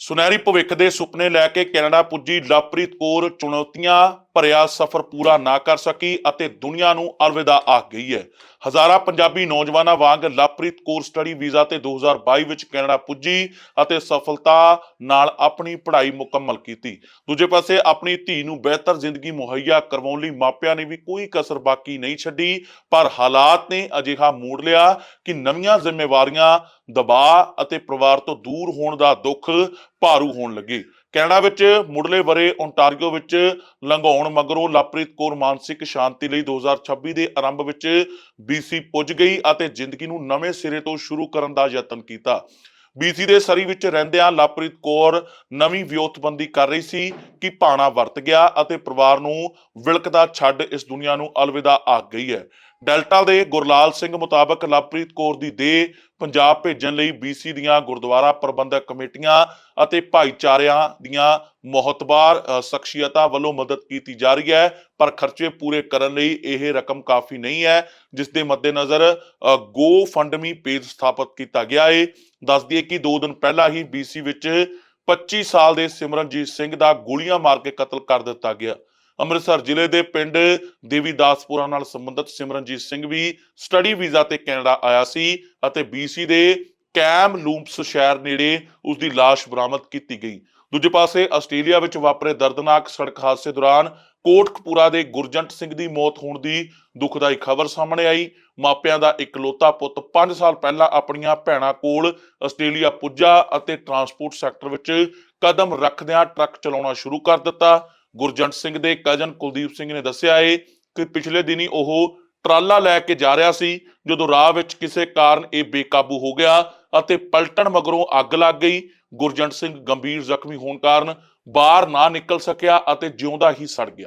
ਸੁਨਹਿਰੀ ਭਵਿੱਖ ਦੇ ਸੁਪਨੇ ਲੈ ਕੇ ਕੈਨੇਡਾ ਪੁੱਜੀ ਲਵਪ੍ਰੀਤ ਕੌਰ ਚੁਣੌਤੀਆਂ ਭਰਿਆ ਸਫ਼ਰ ਪੂਰਾ ਨਾ ਕਰ ਸਕੀ ਅਤੇ ਦੁਨੀਆ ਨੂੰ ਅਲਵਿਦਾ ਆਖ ਗਈ ਹੈ। ਹਜ਼ਾਰਾਂ ਪੰਜਾਬੀ ਨੌਜਵਾਨਾਂ ਵਾਂਗ ਲਵ ਲਵਪ੍ਰੀਤ ਕੌਰ ਸਟੱਡੀ ਵੀਜ਼ਾ ਤੇ 2022 ਵਿੱਚ ਕੈਨੇਡਾ ਪੁੱਜੀ ਅਤੇ ਸਫਲਤਾ ਨਾਲ ਆਪਣੀ ਪੜ੍ਹਾਈ ਮੁਕੰਮਲ ਕੀਤੀ। ਦੂਜੇ ਪਾਸੇ ਆਪਣੀ ਧੀ ਨੂੰ ਬਿਹਤਰ ਜ਼ਿੰਦਗੀ ਮੁਹੱਈਆ ਕਰਵਾਉਣ ਲਈ ਮਾਪਿਆਂ ਨੇ ਵੀ ਕੋਈ ਕਸਰ ਬਾਕੀ ਨਹੀਂ ਛੱਡੀ, ਪਰ ਹਾਲਾਤ ਨੇ ਅਜਿਹਾ ਮੋੜ ਲਿਆ ਕਿ ਨਵੀਆਂ ਜ਼ਿੰਮੇਵਾਰੀਆਂ ਦਬਾਅ ਅਤੇ ਪਰਿਵਾਰ ਤੋਂ ਦੂਰ ਹੋਣ ਦਾ ਦੁੱਖ ਭਾਰੂ ਹੋਣ ਲੱਗੇ। ਕੈਨੇਡਾ ਵਿੱਚ ਮੁੱਢਲੇ ਵਰੇ ਓਨਟਾਰੀਓ ਵਿੱਚ ਲੰਘਾਉਣ ਮਗਰੋਂ ਲਵਪ੍ਰੀਤ ਕੌਰ ਮਾਨਸਿਕ ਸ਼ਾਂਤੀ ਲਈ 2026 ਦੇ ਆਰੰਭ ਵਿੱਚ BC ਪੁੱਜ ਗਈ ਅਤੇ ਜ਼ਿੰਦਗੀ ਨੂੰ ਨਵੇਂ ਸਿਰੇ ਤੋਂ ਸ਼ੁਰੂ ਕਰਨ ਦਾ ਯਤਨ ਕੀਤਾ। BC ਦੇ ਸਰੀ ਵਿੱਚ ਰਹਿੰਦਿਆਂ ਲਵਪ੍ਰੀਤ ਕੌਰ ਨਵੀਂ ਵਿਉਂਤਬੰਦੀ ਕਰ ਰਹੀ ਸੀ ਕਿ ਭਾਣਾ ਵਰਤ ਗਿਆ ਅਤੇ ਪਰਿਵਾਰ ਨੂੰ ਵਿਲਕਦਾ ਛੱਡ ਇਸ ਦੁਨੀਆ ਨੂੰ ਅਲਵਿਦਾ ਆਖ ਗਈ ਹੈ। ਡੈਲਟਾ ਦੇ ਗੁਰਲਾਲ ਸਿੰਘ ਮੁਤਾਬਕ ਲਵਪ੍ਰੀਤ ਕੌਰ ਦੀ ਦੇਹ ਪੰਜਾਬ ਭੇਜਣ ਲਈ BC ਦੀਆਂ ਗੁਰਦੁਆਰਾ ਪ੍ਰਬੰਧਕ ਕਮੇਟੀਆਂ ਅਤੇ ਭਾਈਚਾਰਿਆਂ ਦੀਆਂ ਮਹਤਬਾਰ ਸ਼ਖਸੀਅਤਾਂ ਵੱਲੋਂ ਮਦਦ ਕੀਤੀ ਜਾ ਰਹੀ ਹੈ, ਪਰ ਖਰਚੇ ਪੂਰੇ ਕਰਨ ਲਈ ਇਹ ਰਕਮ ਕਾਫੀ ਨਹੀਂ ਹੈ, ਜਿਸ ਦੇ ਮੱਦੇਨਜ਼ਰ ਗੋ ਫੰਡਮੀ ਪੇਜ ਸਥਾਪਿਤ ਕੀਤਾ ਗਿਆ ਹੈ ਦੱਸ ਦਈਏ ਕਿ 2 ਦਿਨ ਪਹਿਲਾਂ ਹੀ BC ਵਿੱਚ 25 ਸਾਲ ਦੇ ਸਿਮਰਨਜੀਤ ਸਿੰਘ ਦਾ ਗੋਲੀਆਂ ਮਾਰ ਕੇ ਕਤਲ ਕਰ ਦਿੱਤਾ ਗਿਆ। ਅੰਮ੍ਰਿਤਸਰ ਜ਼ਿਲ੍ਹੇ ਦੇ ਪਿੰਡ ਦੇਵੀਦਾਸਪੁਰਾ ਨਾਲ ਸੰਬੰਧਿਤ ਸਿਮਰਨਜੀਤ ਸਿੰਘ ਵੀ ਸਟੱਡੀ ਵੀਜ਼ਾ ਤੇ ਕੈਨੇਡਾ ਆਇਆ ਸੀ ਅਤੇ BC ਦੇ ਕੈਮ ਲੂਮਸ ਸ਼ਹਿਰ ਨੇੜੇ ਉਸ ਦੀ ਲਾਸ਼ ਬਰਾਮਦ ਕੀਤੀ ਗਈ। ਦੂਜੇ ਪਾਸੇ ਆਸਟ੍ਰੇਲੀਆ ਵਿੱਚ ਵਾਪਰੇ ਦਰਦਨਾਕ ਸੜਕ ਹਾਦਸੇ ਦੌਰਾਨ ਕੋਟਕਪੂਰਾ ਦੇ ਗੁਰਜੰਟ ਸਿੰਘ ਦੀ ਮੌਤ ਹੋਣ ਦੀ ਦੁਖਦਾਈ ਖਬਰ ਸਾਹਮਣੇ ਆਈ। ਮਾਪਿਆਂ ਦਾ ਇਕਲੌਤਾ ਪੁੱਤ 5 ਸਾਲ ਪਹਿਲਾਂ ਆਪਣੀਆਂ ਭੈਣਾਂ ਕੋਲ ਆਸਟ੍ਰੇਲੀਆ ਪੁੱਜਾ ਅਤੇ ਟਰਾਂਸਪੋਰਟ ਸੈਕਟਰ ਵਿੱਚ ਕਦਮ ਰੱਖਦਿਆਂ ਟਰੱਕ ਚਲਾਉਣਾ ਸ਼ੁਰੂ ਕਰ ਦਿੱਤਾ। ਗੁਰਜੰਟ ਸਿੰਘ ਦੇ ਕਜ਼ਨ ਕੁਲਦੀਪ ਸਿੰਘ ਨੇ ਦੱਸਿਆ ਏ ਕਿ ਪਿਛਲੇ ਦਿਨੀ ਉਹ ਟਰਾਲਾ ਲੈ ਕੇ ਜਾ ਰਿਹਾ ਸੀ, ਜਦੋਂ ਰਾਹ ਵਿੱਚ ਕਿਸੇ ਕਾਰਨ ਇਹ ਬੇਕਾਬੂ ਹੋ ਗਿਆ ਅਤੇ ਪਲਟਣ ਮਗਰੋਂ ਅੱਗ ਲੱਗ ਗਈ। ਗੁਰਜੰਟ ਸਿੰਘ ਗੰਭੀਰ ਜ਼ਖਮੀ ਹੋਣ ਕਾਰਨ ਬਾਹਰ ਨਾ ਨਿਕਲ ਸਕਿਆ ਅਤੇ ਜਿਉਂਦਾ ਹੀ ਸੜ ਗਿਆ।